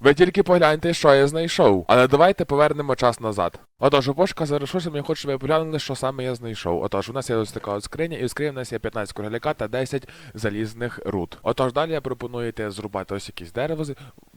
Ви тільки погляньте, що я знайшов. Але давайте повернемо час назад. Отож, у пошуках за ресурсами я хочу, щоб ви поглянули, що саме я знайшов. Отож, у нас є ось така от скриня, і в скрині в нас є 15 кругляка та 10 залізних руд. Отож, далі я пропоную йти зрубати ось якісь дерево.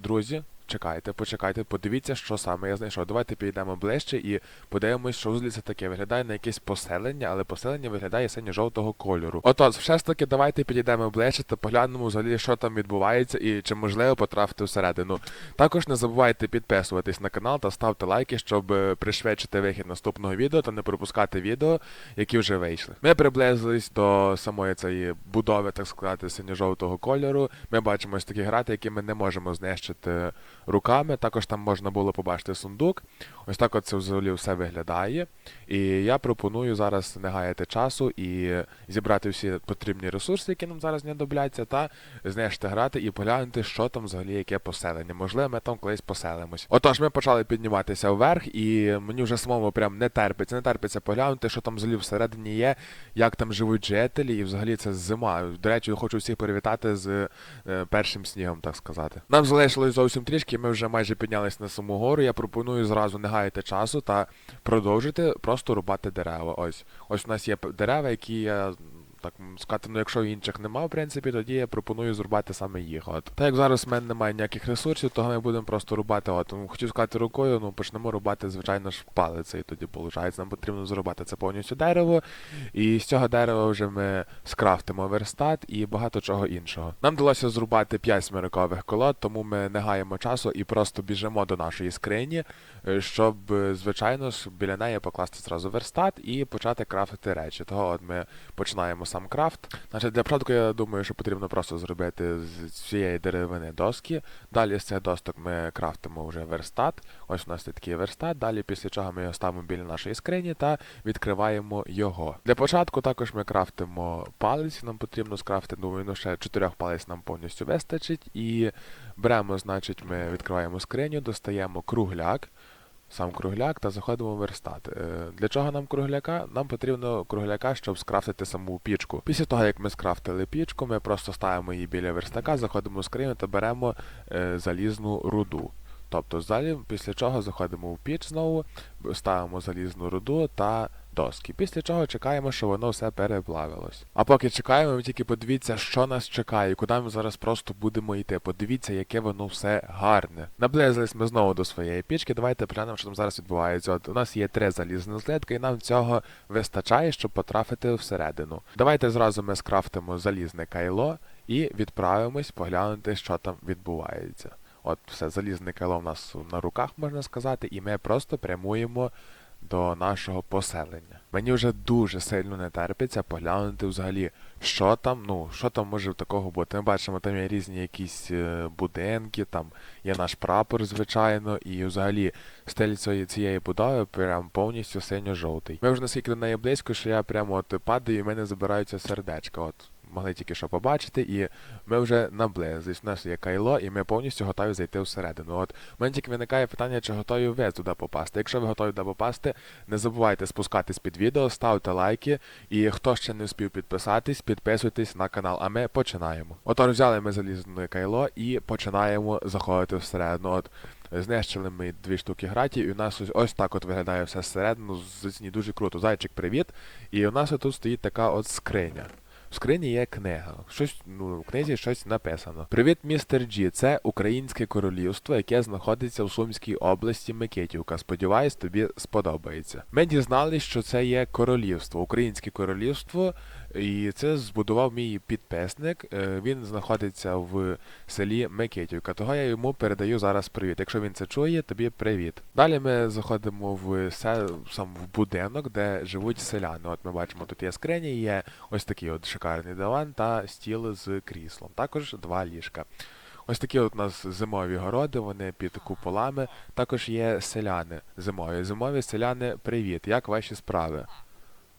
Друзі, чекайте, почекайте, подивіться, що саме я знайшов. Давайте підійдемо ближче і подивимось, що це таке. Виглядає на якесь поселення, але поселення виглядає синьо-жовтого кольору. Отож, все ж таки, давайте підійдемо ближче та поглянемо взагалі, що там відбувається і чи можливо потрапити всередину. Також не забувайте підписуватись на канал та ставте лайки, щоб е, пришвидшити вихід наступного відео та не пропускати відео, які вже вийшли. Ми приблизились до самої цієї будови, так сказати, синьо-жовтого кольору. Ми бачимо ось такі грати, які ми не можемо знищити et руками. Також там можна було побачити сундук. Ось так от це взагалі все виглядає. І я пропоную зараз не гаяти часу і зібрати всі потрібні ресурси, які нам зараз знадобляться, та знищити грати і поглянути, що там взагалі яке поселення. Можливо, ми там колись поселимось. Отож, ми почали підніматися вверх, і мені вже самому прям не терпиться, не терпиться поглянути, що там взагалі всередині є, як там живуть жителі, і взагалі це зима. До речі, хочу всіх привітати з е, першим снігом, так сказати. Нам залишилось зовсім трішки, ми вже майже піднялись на саму гору. Я пропоную зразу не гаяти часу та продовжити просто рубати дерева. Ось. Ось у нас є дерева, які я. Так сказати, ну якщо інших нема, в принципі, тоді я пропоную зрубати саме їх. От. Так як зараз в мене немає ніяких ресурсів, то ми будемо просто рубати. От. Ну, хотів сказати рукою, ну почнемо рубати, звичайно ж, палицею тоді виходить. Нам потрібно зрубати це повністю дерево. І з цього дерева вже ми скрафтимо верстат і багато чого іншого. Нам вдалося зрубати 5 смирикових колод, тому ми не гаємо часу і просто біжимо до нашої скрині, е, щоб, е, звичайно ж, біля неї покласти зразу верстат і почати крафтити речі. Того от ми починаємо сам крафт. Значить, для початку я думаю, що потрібно просто зробити з цієї деревини доски. Далі з цих досток ми крафтимо вже верстат. Ось у нас є такий верстат. Далі після чого ми його ставимо біля нашої скрині та відкриваємо його. Для початку також ми крафтимо палець. Нам потрібно скрафтити, думаю, ну ще чотирьох палець нам повністю вистачить. І беремо, значить, ми відкриваємо скриню, достаємо кругляк. Сам кругляк та заходимо в верстат. Е, Для чого нам кругляка? Нам потрібно кругляка, щоб скрафтити саму пічку. Після того, як ми скрафтили пічку, ми просто ставимо її біля верстака, заходимо в скриню та беремо е, залізну руду. Тобто далі, після чого заходимо в піч знову, ставимо залізну руду та доски. Після чого чекаємо, що воно все переплавилось. А поки чекаємо, ви тільки подивіться, що нас чекає, куди ми зараз просто будемо йти. Подивіться, яке воно все гарне. Наблизились ми знову до своєї пічки. Давайте поглянемо, що там зараз відбувається. От у нас є три залізні злитки, і нам цього вистачає, щоб потрапити всередину. Давайте зразу ми скрафтимо залізне кайло і відправимось поглянути, що там відбувається. От все, залізне кайло в нас на руках, можна сказати, і ми просто прямуємо до нашого поселення. Мені вже дуже сильно не терпиться поглянути взагалі, що там, ну, що там може такого бути. Ми бачимо, там є різні якісь е, будинки, там є наш прапор, звичайно, і взагалі стиль цієї, цієї будови прям повністю синьо-жовтий. Ми вже наскільки до неї близько, що я прямо от падаю, і мене забираються сердечка. От могли тільки що побачити, і ми вже наблизились. У нас є кайло, і ми повністю готові зайти всередину. От у мене тільки виникає питання, чи готові ви туди попасти. Якщо ви готові туди попасти, не забувайте спускатись під відео, ставте лайки. І хто ще не встиг підписатись, підписуйтесь на канал. А ми починаємо. Отож, взяли ми залізне кайло і починаємо заходити всередину. От Знищили ми дві штуки гратів, і у нас ось, ось так от виглядає все зсередину. Зацініть дуже круто. Зайчик, привіт. І у нас тут стоїть така от скриня. В скрині є книга. Щось, ну, в книзі щось написано. Привіт, містер Джі. Це українське королівство, яке знаходиться в Сумській області Микитівка. Сподіваюсь, тобі сподобається. Ми дізналися, що це є королівство, українське королівство, і це збудував мій підписник. Е, Він знаходиться в селі Микитівка. Того я йому передаю зараз привіт. Якщо він це чує, тобі привіт. Далі ми заходимо в сам в будинок, де живуть селяни. От ми бачимо, тут є скрині, є ось такий от шикарний диван та стіл з кріслом. Також два ліжка. Ось такі от у нас зимові городи, вони під куполами. Також є селяни зимові. Зимові селяни, привіт. Як ваші справи?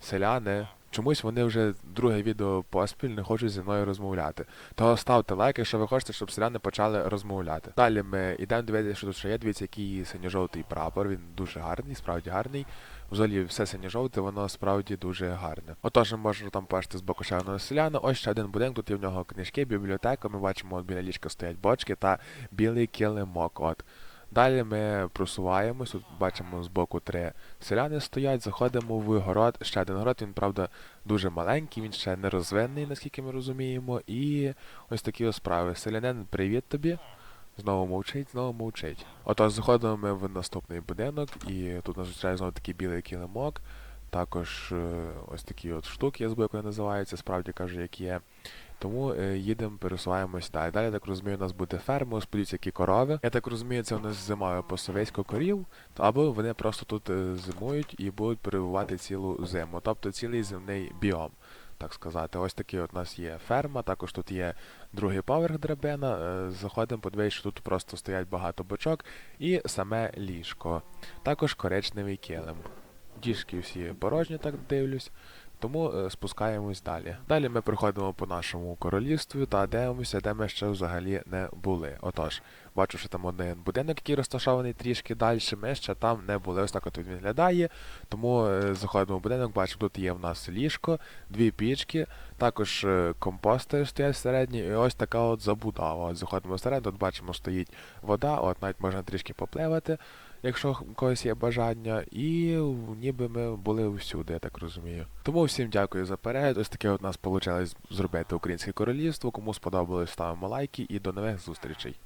Селяни, чомусь вони вже друге відео поспіль не хочуть зі мною розмовляти. То ставте лайк, якщо ви хочете, щоб селяни почали розмовляти. Далі ми йдемо дивитися, що тут ще є. Дивіться, який синьо-жовтий прапор. Він дуже гарний, справді гарний. Взагалі, все синьо-жовте, воно справді дуже гарне. Отож, можемо там бачити з боку ще одного селяна. Ось ще один будинок, тут є в нього книжки, бібліотека. Ми бачимо, от біля ліжка стоять бочки та білий килимок. От. Далі ми просуваємось, тут бачимо з боку три селяни стоять, заходимо в город. Ще один город, він, правда, дуже маленький, він ще не розвинений, наскільки ми розуміємо. І ось такі ось справи. Селянин, привіт тобі. Знову мовчить, знову мовчить. Отож, заходимо ми в наступний будинок, і тут нас зустрічає знову такий білий килимок. Також е, ось такі от штуки, я вони називаються, справді кажу, як є. Тому е, їдемо, пересуваємось далі. Далі, так розумію, у нас буде ферма, подивіться, які корови. Я так розумію, це у нас зимою посовєтсько корів, або вони просто тут е, зимують і будуть перебувати цілу зиму, тобто цілий земний біом. Так сказати, ось такий от у нас є ферма, також тут є другий поверх драбина. Е, Заходимо, подивись, що тут просто стоять багато бочок і саме ліжко. Також коричневий килим. Діжки всі порожні, так дивлюсь. Тому е, спускаємось далі. Далі ми приходимо по нашому королівству та дивимося, де ми ще взагалі не були. Отож, бачу, що там один будинок, який розташований трішки далі. Ми ще там не були. Ось так от він виглядає. Тому е, заходимо в будинок, бачимо, тут є в нас ліжко, дві пічки, також е, компостери стоять всередині, і ось така от забудова. От заходимо всередину, тут бачимо, стоїть вода, от навіть можна трішки попливати, якщо когось є бажання, і ніби ми були всюди, я так розумію. Тому всім дякую за перегляд. Ось таке от нас вийшло зробити українське королівство. Кому сподобалось, ставимо лайки і до нових зустрічей.